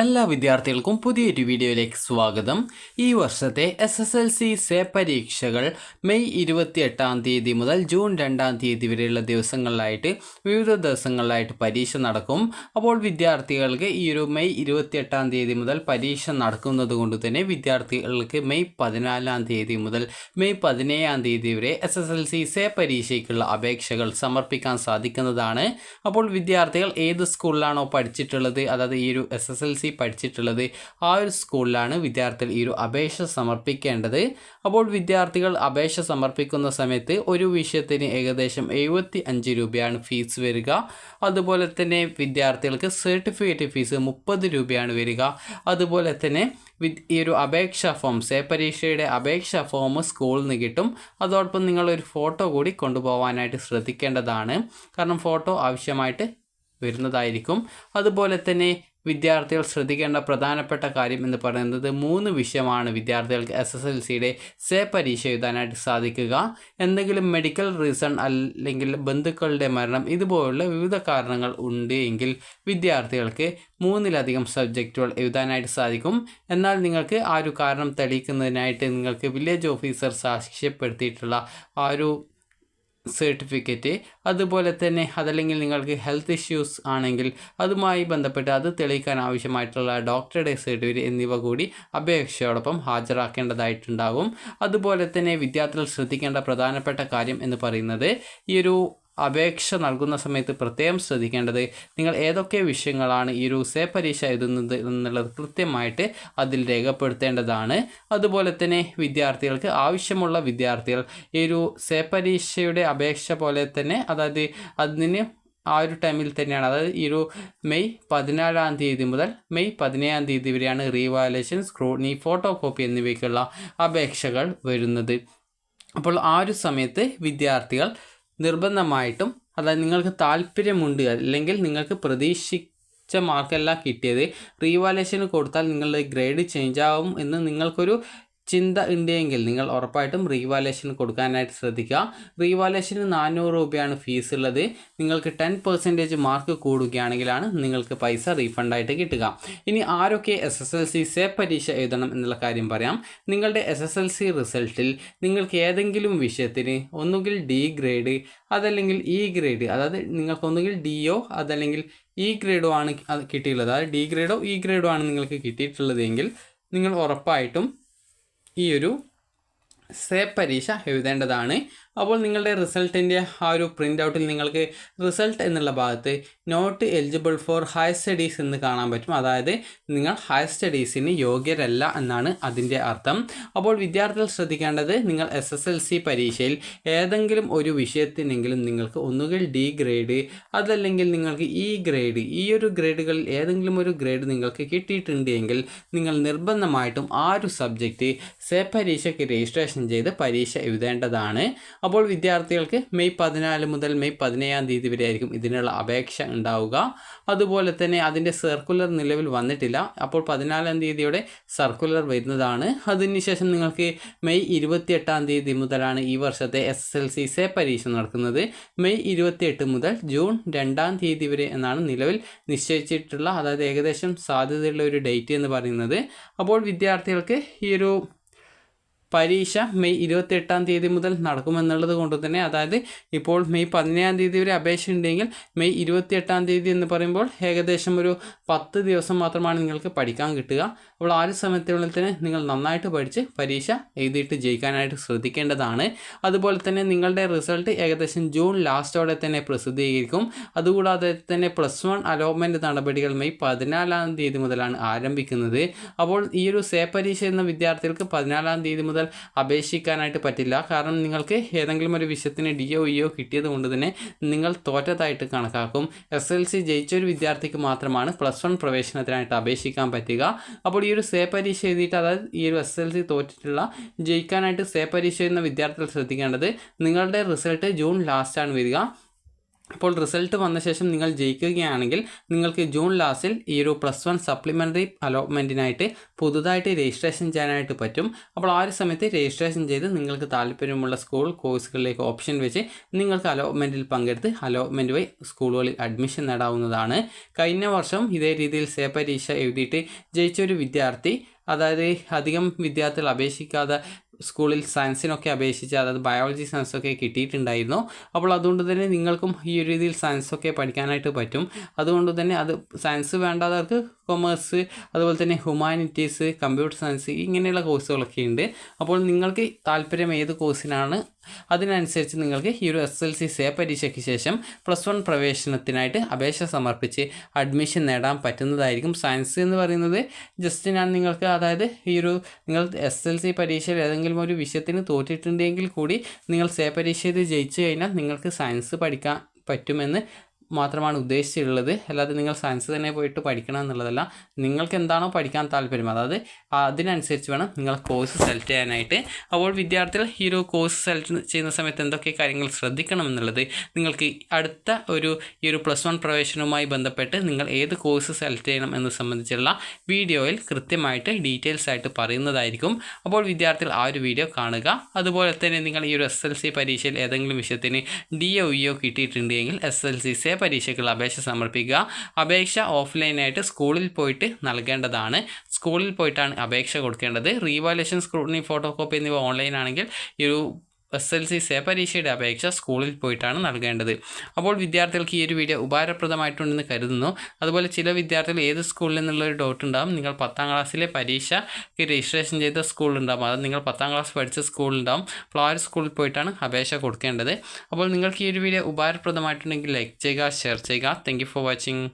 എല്ലാ വിദ്യാർത്ഥികൾക്കും പുതിയൊരു വീഡിയോയിലേക്ക് സ്വാഗതം. ഈ വർഷത്തെ S S L C say പരീക്ഷകൾ മെയ് ഇരുപത്തി എട്ടാം തീയതി മുതൽ ജൂൺ രണ്ടാം തീയതി വരെയുള്ള ദിവസങ്ങളിലായിട്ട് വിവിധ ദിവസങ്ങളിലായിട്ട് പരീക്ഷ നടക്കും. അപ്പോൾ വിദ്യാർത്ഥികൾക്ക് ഈ ഒരു മെയ് ഇരുപത്തി എട്ടാം തീയതി മുതൽ പരീക്ഷ നടക്കുന്നത് കൊണ്ട് തന്നെ വിദ്യാർത്ഥികൾക്ക് മെയ് പതിനാലാം തീയതി മുതൽ മെയ് പതിനേഴാം തീയതി വരെ S S L C say പരീക്ഷയ്ക്കുള്ള അപേക്ഷകൾ സമർപ്പിക്കാൻ സാധിക്കുന്നതാണ്. അപ്പോൾ വിദ്യാർത്ഥികൾ ഏത് സ്കൂളിലാണോ പഠിച്ചിട്ടുള്ളത് അതായത് ഈ ഒരു എസ് എസ് എൽ സി പഠിച്ചിട്ടുള്ളത് ആ ഒരു സ്കൂളിലാണ് വിദ്യാർത്ഥികൾ ഈ ഒരു അപേക്ഷ സമർപ്പിക്കേണ്ടത്. അപ്പോൾ വിദ്യാർത്ഥികൾ അപേക്ഷ സമർപ്പിക്കുന്ന സമയത്ത് ഒരു വിഷയത്തിന് ഏകദേശം എഴുപത്തി അഞ്ച് രൂപയാണ് ഫീസ് വരിക. അതുപോലെ തന്നെ വിദ്യാർത്ഥികൾക്ക് സർട്ടിഫിക്കറ്റ് ഫീസ് മുപ്പത് രൂപയാണ് വരിക. അതുപോലെ തന്നെ ഈ ഒരു അപേക്ഷാ ഫോം സേ പരീക്ഷയുടെ അപേക്ഷാ ഫോം സ്കൂളിൽ നിന്ന് കിട്ടും. അതോടൊപ്പം നിങ്ങളൊരു ഫോട്ടോ കൂടി കൊണ്ടുപോകാനായിട്ട് ശ്രദ്ധിക്കേണ്ടതാണ്. കാരണം ഫോട്ടോ ആവശ്യമായിട്ട് വരുന്നതായിരിക്കും. അതുപോലെ തന്നെ വിദ്യാർത്ഥികൾ ശ്രദ്ധിക്കേണ്ട പ്രധാനപ്പെട്ട കാര്യം എന്ന് പറയുന്നത് മൂന്ന് വിഷയമാണ് വിദ്യാർത്ഥികൾക്ക് എസ് എസ് എൽ സിയുടെ സേ പരീക്ഷ എഴുതാനായിട്ട് സാധിക്കുക എന്തെങ്കിലും മെഡിക്കൽ റീസൺ അല്ലെങ്കിൽ ബന്ധുക്കളുടെ മരണം ഇതുപോലുള്ള വിവിധ കാരണങ്ങൾ ഉണ്ട് എങ്കിൽ വിദ്യാർത്ഥികൾക്ക് മൂന്നിലധികം സബ്ജക്റ്റുകൾ എഴുതാനായിട്ട് സാധിക്കും. എന്നാൽ നിങ്ങൾക്ക് ആ ഒരു കാരണം തെളിയിക്കുന്നതിനായിട്ട് നിങ്ങൾക്ക് വില്ലേജ് ഓഫീസർ സാക്ഷ്യപ്പെടുത്തിയിട്ടുള്ള ആ ഒരു സർട്ടിഫിക്കറ്റ് അതുപോലെ തന്നെ അതല്ലെങ്കിൽ നിങ്ങൾക്ക് ഹെൽത്ത് ഇഷ്യൂസ് ആണെങ്കിൽ അതുമായി ബന്ധപ്പെട്ട് അത് തെളിയിക്കാൻ ആവശ്യമായിട്ടുള്ള ഡോക്ടറുടെ സർട്ടിഫിക്കറ്റ് എന്നിവ കൂടി അപേക്ഷയോടൊപ്പം ഹാജരാക്കേണ്ടതായിട്ടുണ്ടാകും അതുപോലെ തന്നെ വിദ്യാർത്ഥികൾ ശ്രദ്ധിക്കേണ്ട പ്രധാനപ്പെട്ട കാര്യം എന്ന് പറയുന്നത് ഈ ഒരു അപേക്ഷ നൽകുന്ന സമയത്ത് പ്രത്യേകം ശ്രദ്ധിക്കേണ്ടത് നിങ്ങൾ ഏതൊക്കെ വിഷയങ്ങളാണ് ഈ ഒരു സേ പരീക്ഷ എഴുതുന്നത് എന്നുള്ളത് കൃത്യമായിട്ട് അതിൽ രേഖപ്പെടുത്തേണ്ടതാണ്. അതുപോലെ തന്നെ വിദ്യാർത്ഥികൾക്ക് ആവശ്യമുള്ള വിദ്യാർത്ഥികൾ ഈ ഒരു സേ പരീക്ഷയുടെ അപേക്ഷ പോലെ തന്നെ അതായത് അതിന് ആ ഒരു ടൈമിൽ തന്നെയാണ് അതായത് ഈ ഒരു മെയ് പതിനാലാം തീയതി മുതൽ മെയ് പതിനേഴാം തീയതി വരെയാണ് റീവാലേഷൻ സ്ക്രൂട്നി ഫോട്ടോ കോപ്പി എന്നിവയ്ക്കുള്ള അപേക്ഷകൾ വരുന്നത്. അപ്പോൾ ആ ഒരു സമയത്ത് വിദ്യാർത്ഥികൾ നിർബന്ധമായിട്ടും അതായത് നിങ്ങൾക്ക് താല്പര്യമുണ്ട് അല്ലെങ്കിൽ നിങ്ങൾക്ക് പ്രതീക്ഷിച്ച മാർക്കല്ല കിട്ടിയത് റീവാലേഷന് കൊടുത്താൽ നിങ്ങളുടെ ഗ്രേഡ് ചേഞ്ച് ആവും എന്ന് നിങ്ങൾക്കൊരു ചിന്ത ഉണ്ടെങ്കിൽ നിങ്ങൾ ഉറപ്പായിട്ടും റീവാലേഷൻ കൊടുക്കാനായിട്ട് ശ്രദ്ധിക്കുക. റീവാലേഷന് നാനൂറ് രൂപയാണ് ഫീസ് ഉള്ളത്. നിങ്ങൾക്ക് ടെൻ പെർസെന്റേജ് മാർക്ക് കൂടുകയാണെങ്കിലാണ് നിങ്ങൾക്ക് പൈസ റീഫണ്ടായിട്ട് കിട്ടുക. ഇനി ആരൊക്കെ S S L C say പരീക്ഷ എഴുതണം എന്നുള്ള കാര്യം പറയാം. നിങ്ങളുടെ എസ് എസ് എൽ സി റിസൾട്ടിൽ നിങ്ങൾക്ക് ഏതെങ്കിലും വിഷയത്തിന് ഒന്നുകിൽ ഡി ഗ്രേഡ് അതല്ലെങ്കിൽ ഇ ഗ്രേഡ് അതായത് നിങ്ങൾക്ക് ഒന്നുകിൽ ഡിയോ അതല്ലെങ്കിൽ ഇ ഗ്രേഡോ ആണ് കിട്ടിയിട്ടുള്ളത്. അതായത് ഡി ഗ്രേഡോ ഇ ഗ്രേഡോ ആണ് നിങ്ങൾക്ക് കിട്ടിയിട്ടുള്ളതെങ്കിൽ നിങ്ങൾ ഉറപ്പായിട്ടും ഈ ഒരു സേ പരീക്ഷ എഴുതേണ്ടതാണ്. അപ്പോൾ നിങ്ങളുടെ റിസൾട്ടിന്റെ ആ ഒരു പ്രിന്റ് ഔട്ടിൽ നിങ്ങൾക്ക് റിസൾട്ട് എന്നുള്ള ഭാഗത്ത് not eligible for higher studies എന്ന് കാണാൻ പറ്റും. അതായത് നിങ്ങൾ ഹയർ സ്റ്റഡീസിന് യോഗ്യരല്ല എന്നാണ് അതിന്റെ അർത്ഥം. അപ്പോൾ വിദ്യാർത്ഥികൾ ശ്രദ്ധിക്കേണ്ടത് നിങ്ങൾ എസ് എസ് എൽ സി പരീക്ഷയിൽ ഏതെങ്കിലും ഒരു വിഷയത്തിനെങ്കിലും നിങ്ങൾക്ക് ഒന്നുകിൽ ഡി ഗ്രേഡ് അതല്ലെങ്കിൽ നിങ്ങൾക്ക് ഇ ഗ്രേഡ് ഈ ഒരു ഗ്രേഡുകളിൽ ഏതെങ്കിലും ഒരു ഗ്രേഡ് നിങ്ങൾക്ക് കിട്ടിയിട്ടുണ്ട് എങ്കിൽ നിങ്ങൾ നിർബന്ധമായിട്ടും ആ ഒരു സബ്ജക്റ്റ് സേ പരീക്ഷയ്ക്ക് രജിസ്ട്രേഷൻ ചെയ്ത് പരീക്ഷ എഴുതേണ്ടതാണ്. അപ്പോൾ വിദ്യാർത്ഥികൾക്ക് മെയ് പതിനാല് മുതൽ മെയ് പതിനേഴാം തീയതി വരെ ആയിരിക്കും ഇതിനുള്ള അപേക്ഷ ഉണ്ടാവുക. അതുപോലെ തന്നെ അതിന്റെ സർക്കുലർ നിലവിൽ വന്നിട്ടില്ല. അപ്പോൾ പതിനാലാം തീയതിയുടെ സർക്കുലർ വരുന്നതാണ്. അതിനുശേഷം നിങ്ങൾക്ക് മെയ് ഇരുപത്തിയെട്ടാം തീയതി മുതലാണ് ഈ വർഷത്തെ എസ് എസ് എൽ സി സെ പരീക്ഷ നടക്കുന്നത്. മെയ് ഇരുപത്തിയെട്ട് മുതൽ ജൂൺ രണ്ടാം തീയതി വരെ എന്നാണ് നിലവിൽ നിശ്ചയിച്ചിട്ടുള്ള അതായത് ഏകദേശം സാധ്യതയുള്ള ഒരു ഡേറ്റ് എന്ന് പറയുന്നത്. അപ്പോൾ വിദ്യാർത്ഥികൾക്ക് ഈ ഒരു പരീക്ഷ മെയ് ഇരുപത്തെട്ടാം തീയതി മുതൽ നടക്കുമെന്നുള്ളത് കൊണ്ട് തന്നെ അതായത് ഇപ്പോൾ മെയ് പതിനേഴാം തീയതി വരെ അപേക്ഷ ഉണ്ടെങ്കിൽ മെയ് ഇരുപത്തിയെട്ടാം തീയതി എന്ന് പറയുമ്പോൾ ഏകദേശം ഒരു പത്ത് ദിവസം മാത്രമാണ് നിങ്ങൾക്ക് പഠിക്കാൻ കിട്ടുക. അപ്പോൾ ആ ഒരു സമയത്തിനുള്ളിൽ തന്നെ നിങ്ങൾ നന്നായിട്ട് പഠിച്ച് പരീക്ഷ എഴുതിയിട്ട് ജയിക്കാനായിട്ട് ശ്രദ്ധിക്കേണ്ടതാണ്. അതുപോലെ തന്നെ നിങ്ങളുടെ റിസൾട്ട് ഏകദേശം ജൂൺ ലാസ്റ്റോടെ തന്നെ പ്രസിദ്ധീകരിക്കും. അതുകൂടാതെ തന്നെ പ്ലസ് വൺ അലോട്ട്മെന്റ് നടപടികൾ മെയ് പതിനാലാം തീയതി മുതലാണ് ആരംഭിക്കുന്നത്. അപ്പോൾ ഈ ഒരു സേ പരീക്ഷ എന്ന വിദ്യാർത്ഥികൾക്ക് പതിനാലാം തീയതി മുതൽ അപേക്ഷിക്കാനായിട്ട് പറ്റില്ല. കാരണം നിങ്ങൾക്ക് ഏതെങ്കിലും ഒരു വിഷയത്തിന് ഡിഒ ഇഒ കിട്ടിയത് കൊണ്ട് തന്നെ നിങ്ങൾ തോറ്റതായിട്ട് കണക്കാക്കും. എസ് എൽ സി ജയിച്ച ഒരു വിദ്യാർത്ഥിക്ക് മാത്രമാണ് പ്ലസ് വൺ പ്രവേശനത്തിനായിട്ട് അപേക്ഷിക്കാൻ പറ്റുക. അപ്പോൾ ഈ ഒരു സേ പരീക്ഷ എഴുതിയിട്ട് അതായത് ഈ ഒരു എസ് എൽ സി തോറ്റിട്ടുള്ള ജയിക്കാനായിട്ട് സേ പരീക്ഷ എഴുതുന്ന വിദ്യാർത്ഥികൾ ശ്രദ്ധിക്കേണ്ടത് നിങ്ങളുടെ റിസൾട്ട് ജൂൺ ലാസ്റ്റാണ് വരിക. അപ്പോൾ റിസൾട്ട് വന്ന ശേഷം നിങ്ങൾ ജയിക്കുകയാണെങ്കിൽ നിങ്ങൾക്ക് ജൂൺ ലാസ്റ്റിൽ ഈ ഒരു പ്ലസ് വൺ സപ്ലിമെന്ററി അലോട്ട്മെന്റിനായിട്ട് പുതുതായിട്ട് രജിസ്ട്രേഷൻ ചെയ്യാനായിട്ട് പറ്റും. അപ്പോൾ ആ ഒരു സമയത്ത് രജിസ്ട്രേഷൻ ചെയ്ത് നിങ്ങൾക്ക് താല്പര്യമുള്ള സ്കൂൾ കോഴ്സുകളിലേക്ക് ഓപ്ഷൻ വെച്ച് നിങ്ങൾക്ക് അലോട്ട്മെന്റിൽ പങ്കെടുത്ത് അലോട്ട്മെന്റ് വഴി സ്കൂളുകളിൽ അഡ്മിഷൻ നേടാവുന്നതാണ്. കഴിഞ്ഞ വർഷം ഇതേ രീതിയിൽ സേ പരീക്ഷ എഴുതിയിട്ട് ജയിച്ച ഒരു വിദ്യാർത്ഥി അതായത് അധികം വിദ്യാർത്ഥികൾ അപേക്ഷിക്കാതെ സ്കൂളിൽ സയൻസിനൊക്കെ അപേക്ഷിച്ച് അതായത് ബയോളജി സയൻസൊക്കെ കിട്ടിയിട്ടുണ്ടായിരുന്നു. അപ്പോൾ അതുകൊണ്ട് തന്നെ നിങ്ങൾക്കും ഈ ഒരു രീതിയിൽ സയൻസൊക്കെ പഠിക്കാനായിട്ട് പറ്റും. അതുകൊണ്ട് തന്നെ അത് സയൻസ് വേണ്ടാത്തവർക്ക് കൊമേഴ്സ് അതുപോലെ തന്നെ ഹ്യൂമാനിറ്റീസ് കമ്പ്യൂട്ടർ സയൻസ് ഇങ്ങനെയുള്ള കോഴ്സുകളൊക്കെ ഉണ്ട്. അപ്പോൾ നിങ്ങൾക്ക് താല്പര്യം ഏത് കോഴ്സിനാണ് അതിനനുസരിച്ച് നിങ്ങൾക്ക് ഈ ഒരു എസ് എൽ സി സേ പരീക്ഷയ്ക്ക് ശേഷം പ്ലസ് വൺ പ്രവേശനത്തിനായിട്ട് അപേക്ഷ സമർപ്പിച്ച് അഡ്മിഷൻ നേടാൻ പറ്റുന്നതായിരിക്കും. സയൻസ് എന്ന് പറയുന്നത് ജസ്റ്റ് ഞാൻ നിങ്ങൾക്ക് അതായത് ഈ ഒരു നിങ്ങൾ എസ് എൽ സി പരീക്ഷയിൽ ഏതെങ്കിലും ഒരു വിഷയത്തിന് തോറ്റിട്ടുണ്ടെങ്കിൽ കൂടി നിങ്ങൾ സേ പരീക്ഷയിൽ ജയിച്ചു കഴിഞ്ഞാൽ നിങ്ങൾക്ക് സയൻസ് പഠിക്കാൻ പറ്റുമെന്ന് മാത്രമാണ് ഉദ്ദേശിച്ചിട്ടുള്ളത്. അല്ലാതെ നിങ്ങൾ സയൻസ് തന്നെ പോയിട്ട് പഠിക്കണം എന്നുള്ളതല്ല. നിങ്ങൾക്ക് എന്താണോ പഠിക്കാൻ താല്പര്യം. അതായത് അതിനനുസരിച്ച് വേണം നിങ്ങൾ കോഴ്സ് സെലക്ട് ചെയ്യാനായിട്ട്. അപ്പോൾ വിദ്യാർത്ഥികൾ ഈ ഒരു കോഴ്സ് സെലക്ട് ചെയ്യുന്ന സമയത്ത് എന്തൊക്കെ കാര്യങ്ങൾ ശ്രദ്ധിക്കണം എന്നുള്ളത് നിങ്ങൾക്ക് അടുത്ത ഒരു ഈ ഒരു പ്ലസ് വൺ പ്രവേശനവുമായി ബന്ധപ്പെട്ട് നിങ്ങൾ ഏത് കോഴ്സ് സെലക്ട് ചെയ്യണം എന്ന് സംബന്ധിച്ചുള്ള വീഡിയോയിൽ കൃത്യമായിട്ട് ഡീറ്റെയിൽസ് ആയിട്ട് പറയുന്നതായിരിക്കും. അപ്പോൾ വിദ്യാർത്ഥികൾ ആ ഒരു വീഡിയോ കാണുക. അതുപോലെ തന്നെ നിങ്ങൾ ഈ ഒരു എസ് എൽ സി പരീക്ഷയിൽ ഏതെങ്കിലും വിഷയത്തിന് ഡി ഒ ഇ ഒ കിട്ടിയിട്ടുണ്ടെങ്കിൽ എസ് എൽ സി സേ പരീക്ഷയ്ക്കുള്ള അപേക്ഷ സമർപ്പിക്കുക. അപേക്ഷ ഓഫ്ലൈനായിട്ട് സ്കൂളിൽ പോയിട്ട് നൽകേണ്ടതാണ്. സ്കൂളിൽ പോയിട്ടാണ് അപേക്ഷ കൊടുക്കേണ്ടത്. റീവാലേഷൻ സ്ക്രൂട്ടിനി ഫോട്ടോ കോപ്പി എന്നിവ ഓൺലൈനാണെങ്കിൽ ഈ ഒരു എസ് എൽ സി സേ പരീക്ഷയുടെ അപേക്ഷ സ്കൂളിൽ പോയിട്ടാണ് നൽകേണ്ടത്. അപ്പോൾ വിദ്യാർത്ഥികൾക്ക് ഈ ഒരു വീഡിയോ ഉപകാരപ്രദമായിട്ടുണ്ടെന്ന് കരുതുന്നു. അതുപോലെ ചില വിദ്യാർത്ഥികൾ ഏത് സ്കൂളിൽ നിന്നുള്ളൊരു ഡൗട്ട് ഉണ്ടാകും നിങ്ങൾ പത്താം ക്ലാസ്സിലെ പരീക്ഷയ്ക്ക് രജിസ്ട്രേഷൻ ചെയ്ത സ്കൂളുണ്ടാകും അത് നിങ്ങൾ പത്താം ക്ലാസ് പഠിച്ച സ്കൂളുണ്ടാകും അപ്പോൾ ആ ഒരു സ്കൂളിൽ പോയിട്ടാണ് അപേക്ഷ കൊടുക്കേണ്ടത്. അപ്പോൾ നിങ്ങൾക്ക് ഈ ഒരു വീഡിയോ ഉപകാരപ്രദമായിട്ടുണ്ടെങ്കിൽ ലൈക്ക് ചെയ്യുക ഷെയർ ചെയ്യുക. Thank for watching